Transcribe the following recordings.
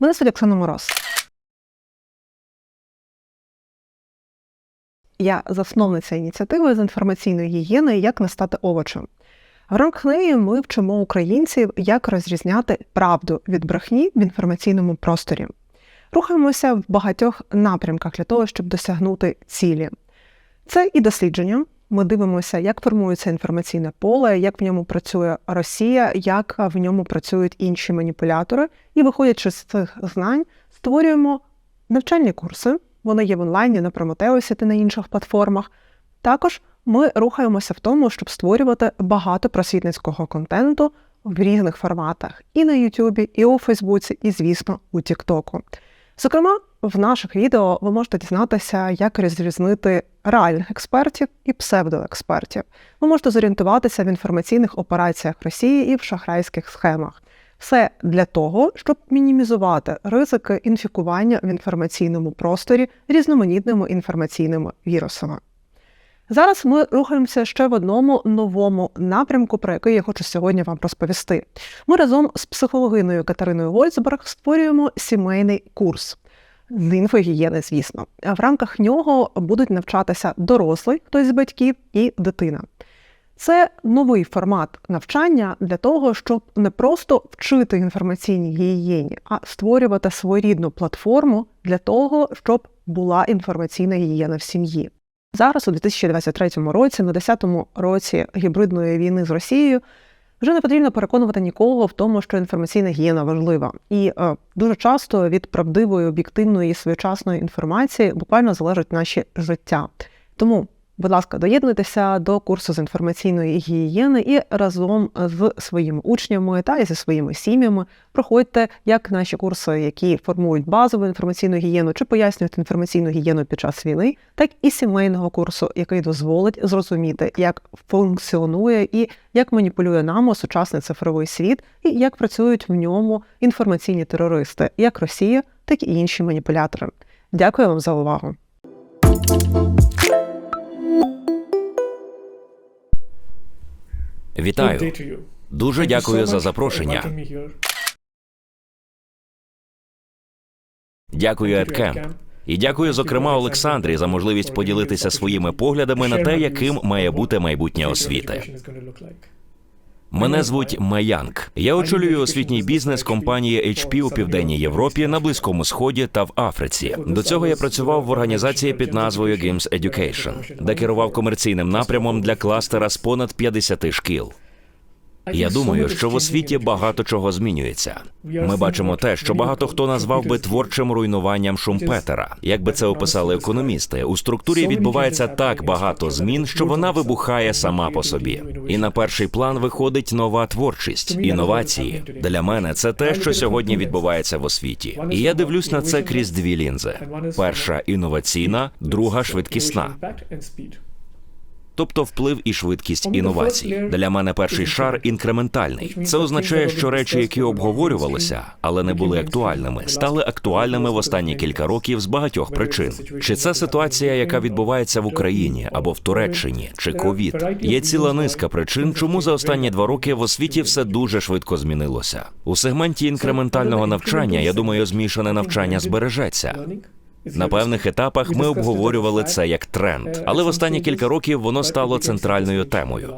Мене звуть Оксана Мороз. Я засновниця ініціативи з інформаційної гігієни Як не стати овочем. В рамках неї ми вчимо українців, як розрізняти правду від брехні в інформаційному просторі. Рухаємося в багатьох напрямках для того, щоб досягнути цілі. Це і дослідження. Ми дивимося, як формується інформаційне поле, як в ньому працює Росія, як в ньому працюють інші маніпулятори. І, виходячи з цих знань, створюємо навчальні курси. Вони є в онлайні на Прометеусі та на інших платформах. Також ми рухаємося в тому, щоб створювати багато просвітницького контенту в різних форматах і на Ютубі, і у Фейсбуці, і, звісно, у Тіктоку. Зокрема, в наших відео ви можете дізнатися, як розрізнити реальних експертів і псевдоекспертів. Ви можете зорієнтуватися в інформаційних операціях Росії і в шахрайських схемах. Все для того, щоб мінімізувати ризики інфікування в інформаційному просторі різноманітними інформаційними вірусами. Зараз ми рухаємося ще в одному новому напрямку, про який я хочу сьогодні вам розповісти. Ми разом з психологиною Катериною Вольцберг створюємо сімейний курс з інфогієни, звісно. В рамках нього будуть навчатися дорослий, хтось з батьків, і дитина. Це новий формат навчання для того, щоб не просто вчити інформаційній гігієні, а створювати своєрідну платформу для того, щоб була інформаційна гігієна в сім'ї. Зараз, у 2023 році, на 10-му році гібридної війни з Росією, вже не потрібно переконувати нікого в тому, що інформаційна гігієна важлива. І е, дуже часто від правдивої, об'єктивної і своєчасної інформації буквально залежить наші життя. Тому, будь ласка, доєднуйтеся до курсу з інформаційної гігієни і разом з своїми учнями та і зі своїми сім'ями проходьте як наші курси, які формують базову інформаційну гігієну чи пояснюють інформаційну гігієну під час війни, так і сімейного курсу, який дозволить зрозуміти, як функціонує і як маніпулює нами сучасний цифровий світ, і як працюють в ньому інформаційні терористи, як Росія, так і інші маніпулятори. Дякую вам за увагу. Вітаю. Дуже дякую за запрошення. Дякую EdCamp. І дякую, зокрема, Олександрі за можливість поділитися своїми поглядами на те, яким має бути майбутнє освіти. Мене звуть Маянк. Я очолюю освітній бізнес компанії HP у південній Європі, на Близькому Сході та в Африці. До цього я працював в організації під назвою Games Education, де керував комерційним напрямом для кластера з понад 50 шкіл. Я думаю, що в освіті багато чого змінюється. Ми бачимо те, що багато хто назвав би творчим руйнуванням Шумпетера. Як би це описали економісти, у структурі відбувається так багато змін, що вона вибухає сама по собі. І на перший план виходить нова творчість, інновації. Для мене це те, що сьогодні відбувається в освіті. І я дивлюсь на це крізь дві лінзи: перша інноваційна, друга швидкісна. Тобто вплив і швидкість інновацій. Для мене перший шар інкрементальний. Це означає, що речі, які обговорювалися, але не були актуальними, стали актуальними в останні кілька років з багатьох причин. Чи це ситуація, яка відбувається в Україні або в Туреччині, чи ковід? Є ціла низка причин, чому за останні два роки в освіті все дуже швидко змінилося. У сегменті інкрементального навчання, я думаю, змішане навчання збережеться. На певних етапах ми обговорювали це як тренд, але в останні кілька років воно стало центральною темою.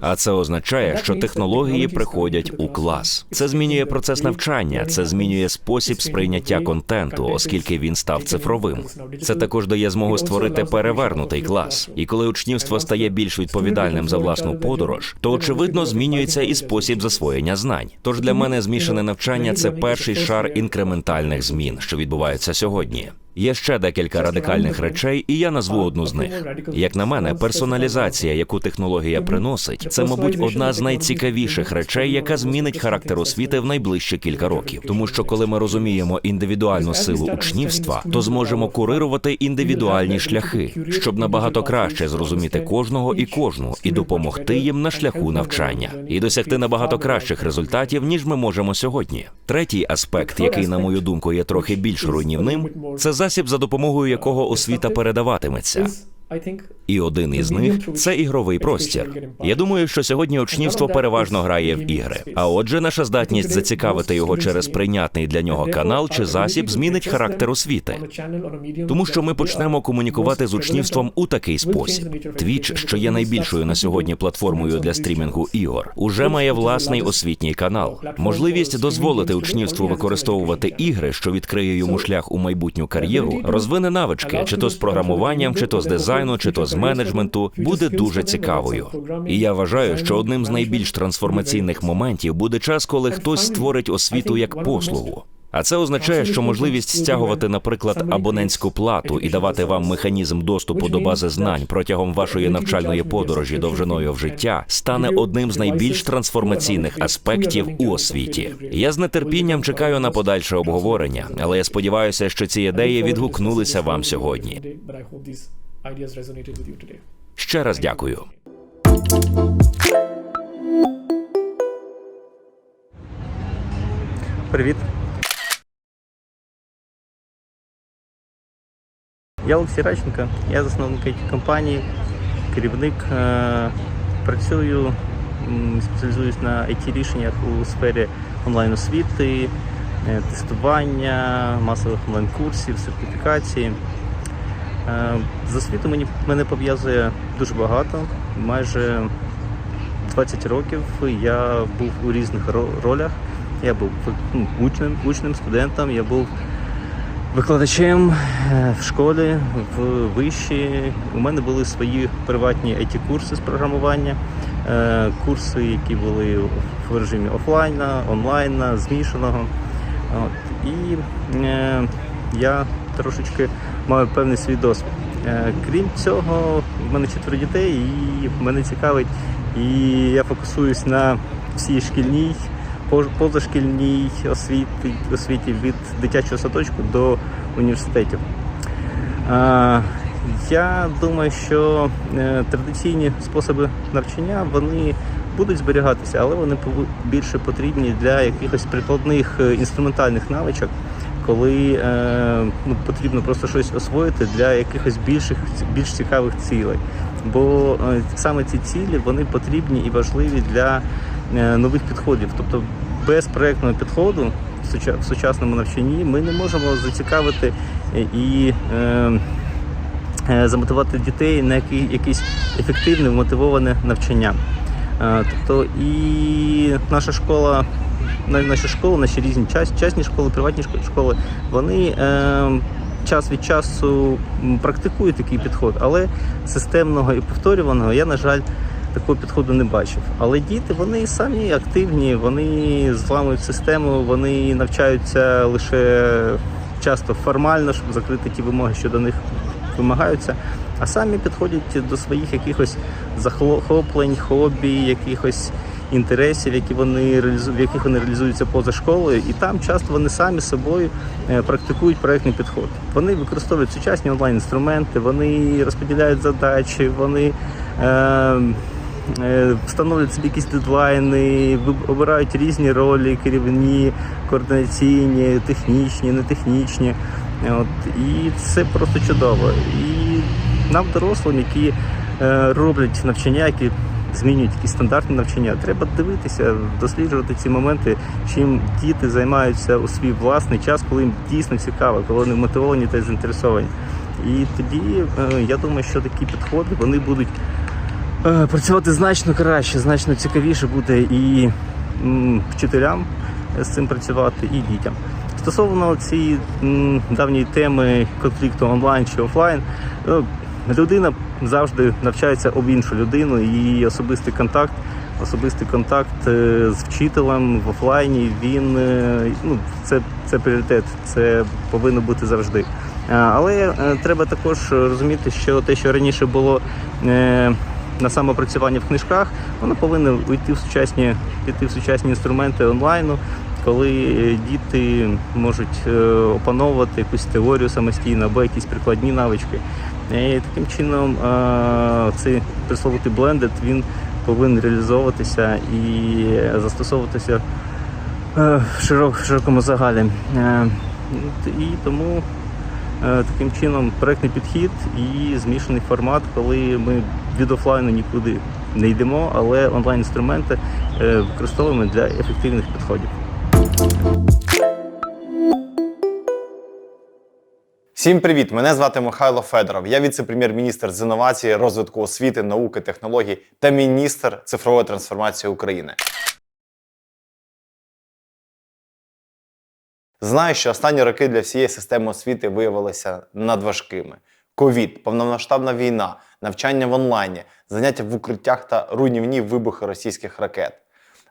А це означає, що технології приходять у клас. Це змінює процес навчання, це змінює спосіб сприйняття контенту, оскільки він став цифровим. Це також дає змогу створити перевернутий клас. І коли учнівство стає більш відповідальним за власну подорож, то очевидно змінюється і спосіб засвоєння знань. Тож для мене змішане навчання це перший шар інкрементальних змін, що відбуваються сьогодні. Є ще декілька радикальних речей, і я назву одну з них. Як на мене, персоналізація, яку технологія приносить, це, мабуть, одна з найцікавіших речей, яка змінить характер освіти в найближчі кілька років. Тому що, коли ми розуміємо індивідуальну силу учнівства, то зможемо курирувати індивідуальні шляхи, щоб набагато краще зрозуміти кожного і кожну, і допомогти їм на шляху навчання, і досягти набагато кращих результатів, ніж ми можемо сьогодні. Третій аспект, який, на мою думку, є трохи більш руйнівним, це засіб, за допомогою якого освіта передаватиметься. І один із них це ігровий простір. Я думаю, що сьогодні учнівство переважно грає в ігри. А отже, наша здатність зацікавити його через прийнятний для нього канал чи засіб змінить характер освіти. Тому що ми почнемо комунікувати з учнівством у такий спосіб. Twitch, що є найбільшою на сьогодні платформою для стрімінгу ігор, уже має власний освітній канал. Можливість дозволити учнівству використовувати ігри, що відкриє йому шлях у майбутню кар'єру, розвине навички, чи то з програмуванням, чи то з дизайну, чи то з менеджменту, буде дуже цікавою. І я вважаю, що одним з найбільш трансформаційних моментів буде час, коли хтось створить освіту як послугу. А це означає, що можливість стягувати, наприклад, абонентську плату і давати вам механізм доступу до бази знань протягом вашої навчальної подорожі довжиною в життя стане одним з найбільш трансформаційних аспектів у освіті. Я з нетерпінням чекаю на подальше обговорення, але я сподіваюся, що ці ідеї відгукнулися вам сьогодні. Ще раз дякую. Привіт. Я Олексій Радченко, я засновник it компанії, керівник. Е, Працюю, спеціалізуюсь на it рішеннях у сфері онлайн-освіти, е, тестування, масових онлайн-курсів, сертифікації. Е, З освітою мені мене пов'язує дуже багато. Майже 20 років я був у різних ролях. Я був ну, учнем, учнем, студентом, я був викладачем е, в школі, в виші. У мене були свої приватні it курси з програмування, е, курси, які були в режимі офлайна, онлайна, змішаного. От. І я трошечки маю певний свій досвід. Е, крім цього, в мене четверо дітей, і мене цікавить, і я фокусуюсь на всій шкільній, позашкільній освіті, освіті від дитячого садочку до університетів. Е, Я думаю, що е, традиційні способи навчання вони будуть зберігатися, але вони більше потрібні для якихось прикладних інструментальних навичок, коли е, ну, потрібно просто щось освоїти для якихось більших більш цікавих цілей. Бо е, саме ці цілі вони потрібні і важливі для е, нових підходів. Тобто без проектного підходу в сучасному навчанні ми не можемо зацікавити і е, е, замотивувати дітей на який, якесь ефективне, вмотивоване навчання. Е, Тобто і наша школа, наші школи, наші різні час, частні школи, приватні школи, вони е, час від часу практикують такий підход, але системного і повторюваного я, на жаль, такого підходу не бачив. Але діти вони самі активні, вони зламують систему, вони навчаються лише часто формально, щоб закрити ті вимоги, що до них вимагаються, а самі підходять до своїх якихось захоплень, хобі, якихось інтересів, які вони в яких вони реалізуються поза школою, і там часто вони самі собою е, практикують проектний підход. Вони використовують сучасні онлайн-інструменти, вони розподіляють задачі, вони. Е... Е, Встановлюють собі якісь дедлайни, обирають різні ролі, керівні, координаційні, технічні, нетехнічні. От, і це просто чудово. І нам, дорослим, які е, роблять навчання, які змінюють якісь стандартні навчання, треба дивитися, досліджувати ці моменти, чим діти займаються у свій власний час, коли їм дійсно цікаво, коли вони мотивовані та заінтересовані. І тоді е, я думаю, що такі підходи вони будуть е, працювати значно краще, значно цікавіше буде і вчителям з цим працювати, і дітям. Стосовно цієї давньої теми конфлікту онлайн чи офлайн, людина завжди навчається об іншу людину і особистий контакт. Особистий контакт е, з вчителем в офлайні він е, ну, це, це пріоритет, це повинно бути завжди. Е, Але треба також розуміти, що те, що раніше було на самопрацювання в книжках, воно повинно йти в сучасні, піти в сучасні інструменти онлайну, коли діти можуть опановувати якусь теорію самостійно або якісь прикладні навички. І таким чином е, цей пресловутий блендед він повинен реалізовуватися і застосовуватися е, в широкому загалі. Е, І тому таким чином проектний підхід і змішаний формат, коли ми від офлайну нікуди не йдемо, але онлайн-інструменти використовуємо для ефективних підходів. Всім привіт! Мене звати Михайло Федоров. Я віце-прем'єр-міністр з інновації, розвитку освіти, науки, технологій та міністр цифрової трансформації України. Знаю, що останні роки для всієї системи освіти виявилися надважкими. Ковід, повномасштабна війна, навчання в онлайні, заняття в укриттях та руйнівні вибухи російських ракет.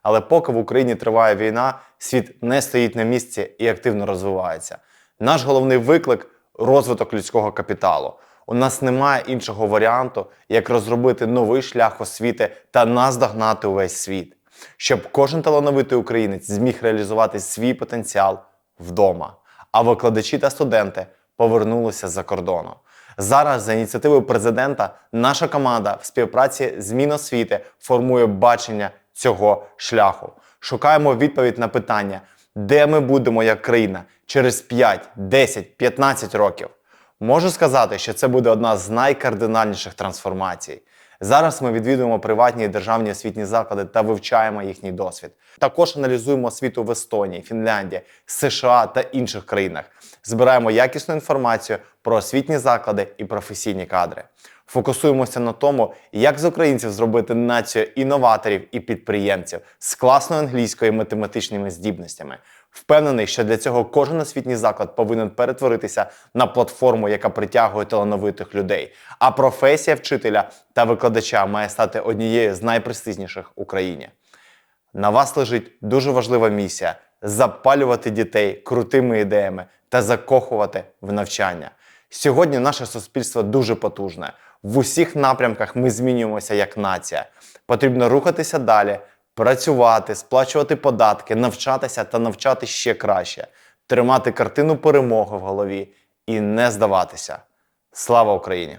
Але поки в Україні триває війна, світ не стоїть на місці і активно розвивається. Наш головний виклик розвиток людського капіталу. У нас немає іншого варіанту, як розробити новий шлях освіти та наздогнати увесь світ, щоб кожен талановитий українець зміг реалізувати свій потенціал вдома, а викладачі та студенти повернулися з-за кордону. Зараз за ініціативою президента наша команда в співпраці з Міносвіти формує бачення цього шляху. Шукаємо відповідь на питання, де ми будемо як країна через 5, 10, 15 років. Можу сказати, що це буде одна з найкардинальніших трансформацій. Зараз ми відвідуємо приватні і державні освітні заклади та вивчаємо їхній досвід. Також аналізуємо освіту в Естонії, Фінляндії, США та інших країнах. Збираємо якісну інформацію про освітні заклади і професійні кадри. Фокусуємося на тому, як з українців зробити націю інноваторів і підприємців з класною англійською математичними здібностями. Впевнений, що для цього кожен освітній заклад повинен перетворитися на платформу, яка притягує талановитих людей. А професія вчителя та викладача має стати однією з найпрестижніших в Україні. На вас лежить дуже важлива місія запалювати дітей крутими ідеями та закохувати в навчання. Сьогодні наше суспільство дуже потужне. В усіх напрямках ми змінюємося як нація. Потрібно рухатися далі, працювати, сплачувати податки, навчатися та навчати ще краще, тримати картину перемоги в голові і не здаватися. Слава Україні!